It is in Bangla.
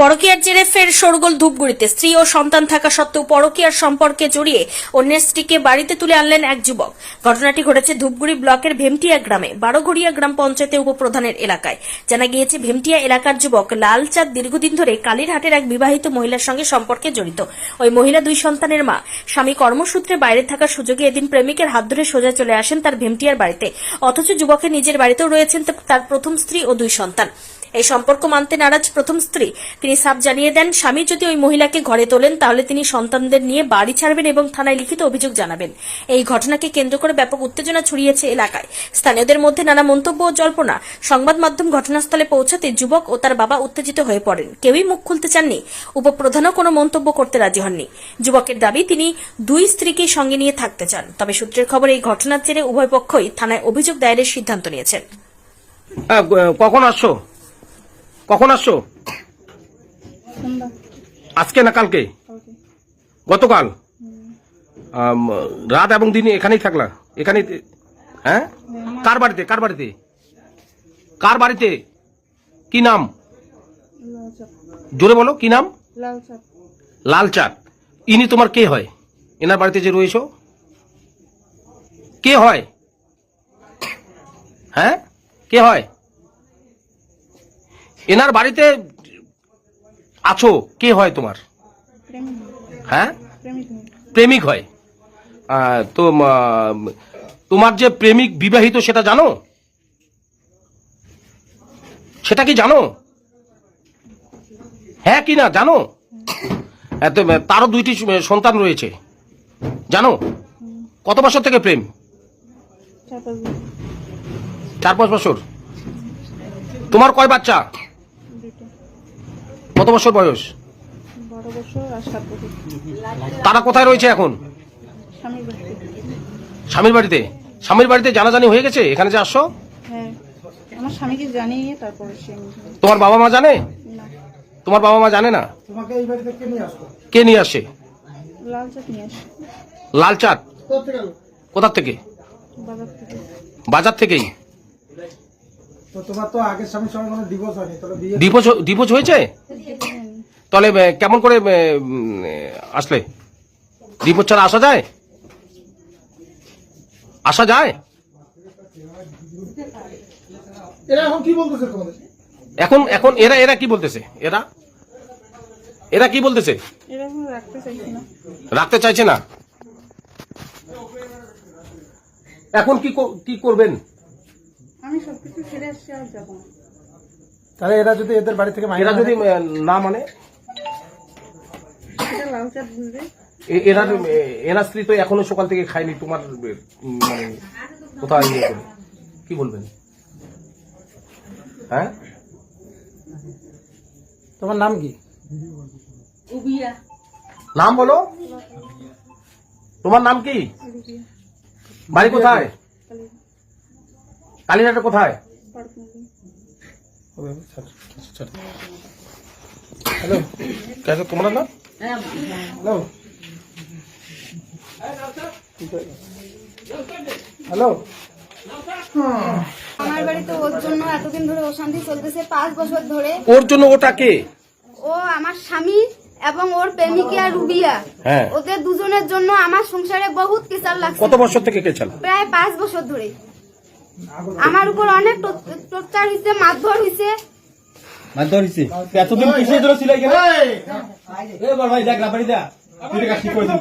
পরকীয়ার জেরে ফের শোরগোল ধূপগুড়িতে। স্ত্রী ও সন্তান থাকা সত্ত্বেও পরকীয়ার সম্পর্কে জড়িয়ে অন্যের স্ত্রীকে বাড়িতে তুলে আনলেন এক যুবক। ঘটনাটি ঘটেছে ধূপগুড়ি ব্লকের ভেমটিয়া গ্রামে, বারোঘড়িয়া গ্রাম পঞ্চায়েতের উপপ্রধানের এলাকায়। জানা গিয়েছে, ভেমটিয়া এলাকার যুবক লালচাঁদ দীর্ঘদিন ধরে কালীরহাটের এক বিবাহিত মহিলার সঙ্গে সম্পর্কে জড়িত। ওই মহিলা দুই সন্তানের মা। স্বামী কর্মসূত্রে বাইরে থাকার সুযোগে এদিন প্রেমিকের হাত ধরে সোজা চলে আসেন তার ভেমটিয়ার বাড়িতে। অথচ যুবকের নিজের বাড়িতেও রয়েছেন তার প্রথম স্ত্রী ও দুই সন্তান। এই সম্পর্ক মানতে নারাজ প্রথম স্ত্রী। তিনি সাপ জানিয়ে দেন, স্বামী যদি ওই মহিলাকে ঘরে তোলেন, তাহলে তিনি সন্তানদের নিয়ে বাড়ি ছাড়বেন এবং থানায় লিখিত অভিযোগ জানাবেন। এই ঘটনাকে কেন্দ্র করে ব্যাপক উত্তেজনা ছড়িয়েছে এলাকায়। স্থানীয়দের মধ্যে নানা মন্তব্য ও জল্পনা। সংবাদ মাধ্যম ঘটনাস্থলে পৌঁছাতে যুবক ও তার বাবা উত্তেজিত হয়ে পড়েন। কেউই মুখ খুলতে চাননি। উপপ্রধানও কোনো মন্তব্য করতে রাজি হননি। যুবকের দাবি, তিনি দুই স্ত্রীকে সঙ্গে নিয়ে থাকতে চান। তবে সূত্রের খবর, এই ঘটনার জেরে উভয় পক্ষই থানায় অভিযোগ দায়েরের সিদ্ধান্ত নিয়েছেন। কখন আসছো? কখন আসছো? আজকে না কালকে? গতকাল? রাত এবং দিনে এখানেই থাকলা? এখানেই হ্যাঁ? কার বাড়িতে? কার বাড়িতে? কার বাড়িতে? কি নাম? জোরে বলো কি নাম? লাল চাঁদ। ইনি তোমার কে হয়? এনার বাড়িতে যে রয়েছো? কে হয়? হ্যাঁ? কে হয়? এনার বাড়িতে আছো? কে হয় তোমার? হ্যাঁ? প্রেমিক হয়। তো তোমার যে প্রেমিক বিবাহিত সেটা জানো? সেটা কি জানো? হ্যাঁ কি না জানো? তারও দুইটি সন্তান রয়েছে। জানো? কত বছর থেকে প্রেম? চার পাঁচ বছর। তোমার কয় বাচ্চা? কত বছর বয়স? বারো বছর আর সাত বছর। তারা কোথায় রয়েছে এখন? স্বামীর বাড়িতে। স্বামীর বাড়িতে? জানাজানি হয়ে গেছে? এখানে যে আসছো? হ্যাঁ আমার স্বামীকে জানিয়ে তারপরে সে তোমার বাবা মা জানে? না। তোমার বাবা মা জানে না? তোমাকে এই বাড়িতে কে নিয়ে আসলো? কে নিয়ে আসে? লাল চাপ নিয়ে আসে। লাল চাঁদ? কোথা গেল কোথার থেকে? বাজার থেকে। বাজার থেকেই? তো তোমার তো আগের স্বামীর সঙ্গে কোনো ডিভোর্স হয়নি তাহলে বিয়ে ডিভোর্স ডিভোর্স হয়েছে? তাহলে কেমন করে আসলে? ডিভোর্স ছাড়া আসা যায়? আসা যায়? এরা এখন কি বলতেছে তোমাদের? এখন এখন এরা এরা কি বলতেছে? এরা? এরা কি বলতেছে? রাখতে চাইছি না। রাখতে চাইছে না? এখন কি কি করবেন? আমি সবকিছু ছেড়ে আসছি আর যাব না। তাহলে এরা যদি এদের বাড়ি থেকে এরা যদি না মানে? লাল এ- এরা এ- এরা স্ত্রী তো এখনও সকাল থেকে খায়নি তোমার উম, মানে কোথায় ইয়ে করে? কি বলবেন? হ্যাঁ? তোমার নাম কি? নাম বলো। তোমার নাম কি? বাড়ি কোথায়? কালীঘাটে কোথায়? হ্যালো কেন তোমরা না হ্যালো। হ্যালো। আমার বাড়িতে ওর জন্য এতদিন ধরে অশান্তি চলতেছে পাঁচ বছর ধরে। ওর জন্য ওটা কে? ও আমার স্বামী এবং ওর প্রেমিকা রুবিয়া। হ্যাঁ। ওদের দুজনের জন্য আমার সংসারে বহুত কিসার লাগছে। কত বছর থেকে কে চালা প্রায় পাঁচ বছর ধরে। আমার উপর অনেক টর্চার হইছে মারধর হইছে। মারধর হইছে? এতদিন কিসের জন্য ছিল এখানে? এ বড় ভাই দেখ লাপাড়ি দা তুই কাজ ঠিক করে দিন